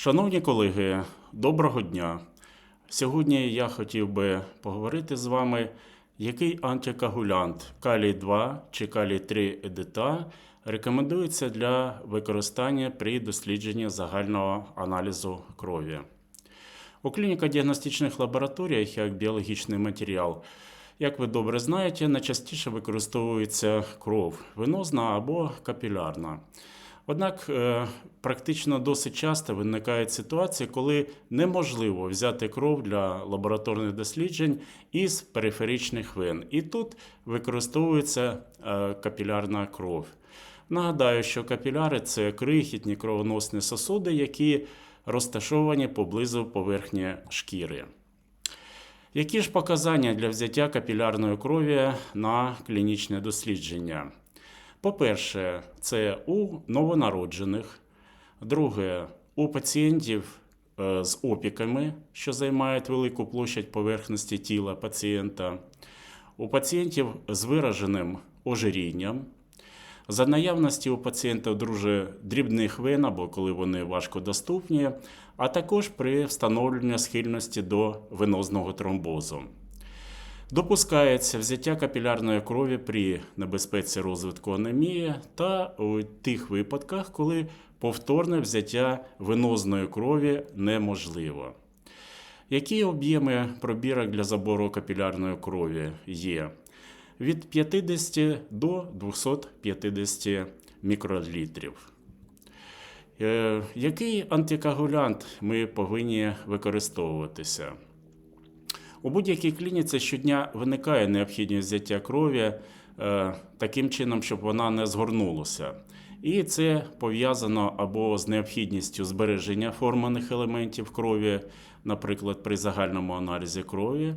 Шановні колеги, доброго дня. Сьогодні я хотів би поговорити з вами, який антикоагулянт калій 2 чи калій 3 едита рекомендується для використання при дослідженні загального аналізу крові. У клініко-діагностичних лабораторіях як біологічний матеріал, як ви добре знаєте, найчастіше використовується кров венозна або капілярна. Однак е, практично досить часто виникають ситуації, коли неможливо взяти кров для лабораторних досліджень із периферичних вен. І тут використовується е, капілярна кров. Нагадаю, що капіляри це крихітні кровоносні сосуди, які розташовані поблизу поверхні шкіри. Які ж показання для взяття капілярної крові на клінічне дослідження? По-перше, це у новонароджених. Друге, у пацієнтів е, з опіками, що займають велику площадь поверхності тіла пацієнта, у пацієнтів з вираженим ожирінням, за наявності у пацієнта дуже дрібних вен або коли вони важкодоступні, а також при встановленні схильності до венозного тромбозу. Допускається взяття капілярної крові при небезпеці розвитку анемії та у тих випадках, коли повторне взяття венозної крові неможливо. Які об'єми пробірок для забору капілярної крові є? Від 50 до 250 мікролітрів. Е, Який антикоагулянт ми повинні використовуватися? У будь-якій клініці щодня виникає необхідність взяття крові е, таким чином, щоб вона не згорнулася. І це пов'язано або з необхідністю збереження форманих елементів крові, наприклад, при загальному аналізі крові,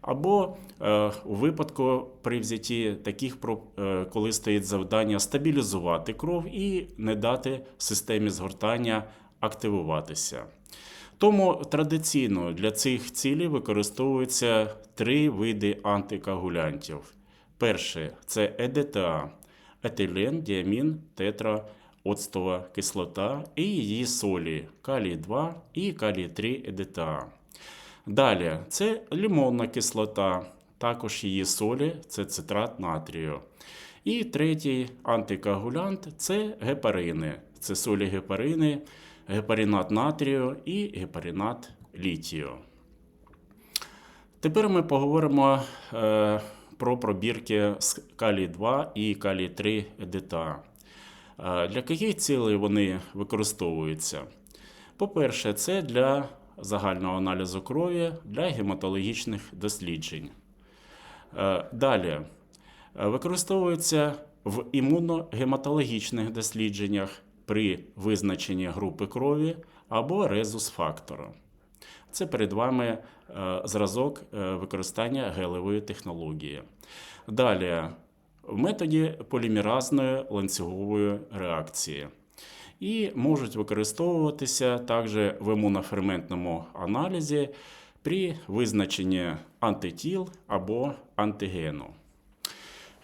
або е, у випадку при взятті таких, е, коли стоїть завдання стабілізувати кров і не дати системі згортання активуватися. Тому традиційно для цих цілей використовуються три види антикоагулянтів. Перше це ЕДТА етилен, діамін, тетра, оцтова кислота і її солі калій 2 і калій 3 ЕДТА. Далі це лимонна кислота, також її солі, це цитрат натрію. І третій антикоагулянт це гепарини. Це солі гепарини, гепаринат натрію і гепаринат літію. Тепер ми поговоримо е, про пробірки з калій 2 і калій 3 едита. Е, для яких цілей вони використовуються? По-перше, це для загального аналізу крові для гематологічних досліджень. Е, Далі використовується в імуногематологічних дослідженнях при визначенні групи крові або резус-фактора. Це перед вами е, зразок е, використання гелевої технології. Далі, в методі полімеразної ланцюгової реакції. І можуть використовуватися також в імуноферментному аналізі при визначенні антитіл або антигену.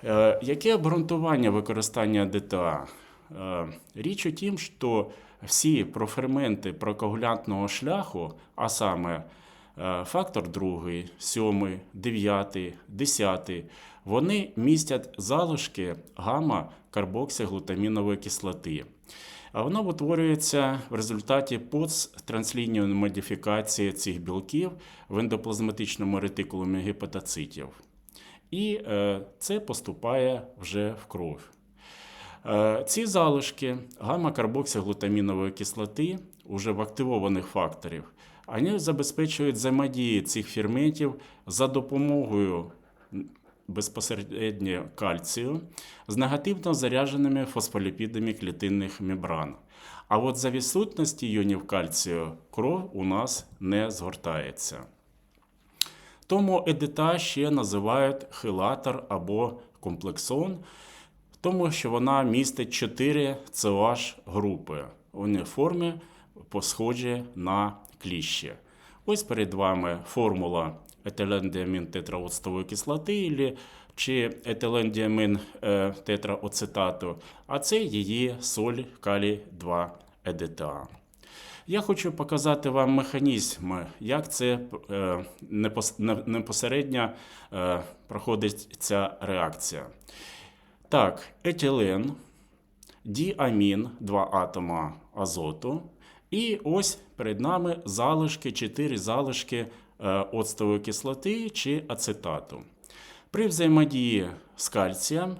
Е, Яке обґрунтування використання ДТА? Е, Річ у тім, що всі проферменти прокоагулянтного шляху, а саме е, фактор 2, 7, 9, 10, вони містять залишки гамма-карбоксиглутамінової кислоти. Воно утворюється в результаті посттранслінійної модифікації цих білків в ендоплазматичному ретикулумі гепатоцитів. І е, це поступає вже в кров. Е, ці залишки гамма-карбоксиглутамінової кислоти уже в активованих факторів, вони забезпечують взаємодії цих ферментів за допомогою безпосередньо кальцію з негативно зарядженими фосфоліпідами клітинних мембран. А от за відсутності іонів кальцію кров у нас не згортається. Тому едита ще називають хилатор або комплексон, тому що вона містить 4 COH групи. Вони формі посхожі на кліщі. Ось перед вами формула етилендіамін тетраоцтової кислоти чи етилендіамін е, тетраоцетату, а це її соль калій 2 ЕДТА. Я хочу показати вам механізм, як це е, непос- не- непосередньо е, проходить ця реакція. Так, етилен, діамін, два атома азоту. І ось перед нами залишки, чотири залишки е, оцтової кислоти чи ацетату. При взаємодії з кальцієм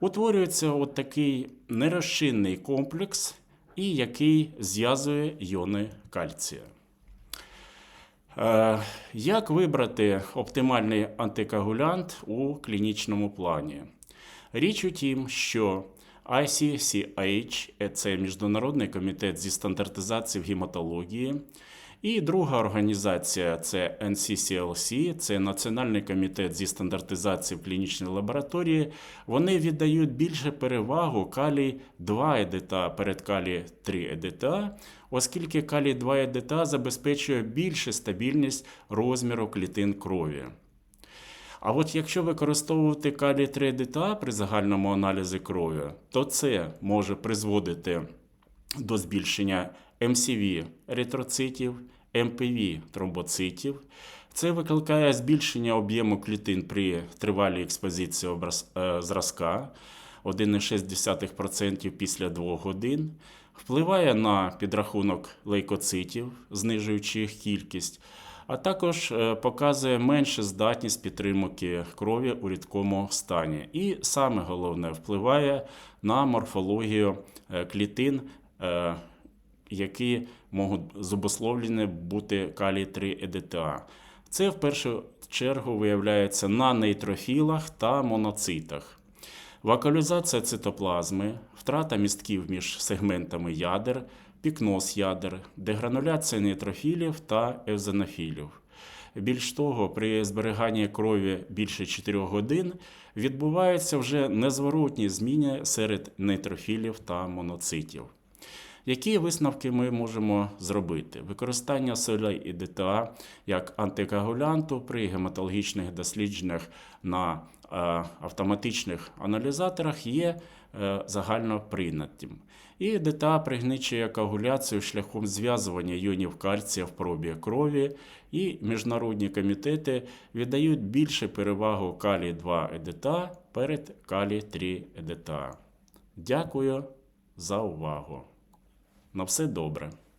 утворюється от такий нерозчинний комплекс, і який зв'язує іони кальція. Е, Як вибрати оптимальний антикоагулянт у клінічному плані? Річ у тім, що ICCH – це Міжнародний комітет зі стандартизації в гематології, і друга організація це NCCLC, це Національний комітет зі стандартизації в клінічній лабораторії. Вони віддають більше перевагу калій 2 едита перед калій 3 едита, оскільки калій 2 едита забезпечує більшу стабільність розміру клітин крові. А от якщо використовувати калій 3 ДТА при загальному аналізі крові, то це може призводити до збільшення МСВ еритроцитів, МПВ тромбоцитів. Це викликає збільшення об'єму клітин при тривалій експозиції образ- е, зразка. 1,6% після 2 годин, впливає на підрахунок лейкоцитів, знижуючи їх кількість, а також е, показує меншу здатність підтримки крові у рідкому стані. І саме головне впливає на морфологію е, клітин, е, які можуть зобусловлені бути калій 3 ЕДТА. Це в першу чергу виявляється на нейтрофілах та моноцитах. Вакуалізація цитоплазми, втрата містків між сегментами ядер, пікноз ядер, дегрануляція нейтрофілів та евзенофілів. Більш того, при зберіганні крові більше 4 годин відбуваються вже незворотні зміни серед нейтрофілів та моноцитів. Які висновки ми можемо зробити? Використання солей і ДТА як антикоагулянту при гематологічних дослідженнях на автоматичних аналізаторах є е, загально прийнятим. І ДТА пригничує коагуляцію шляхом зв'язування іонів кальція в пробі крові, і міжнародні комітети віддають більше перевагу калій 2 ЕДТА перед калій 3 ЕДТА. Дякую за увагу. На все добре.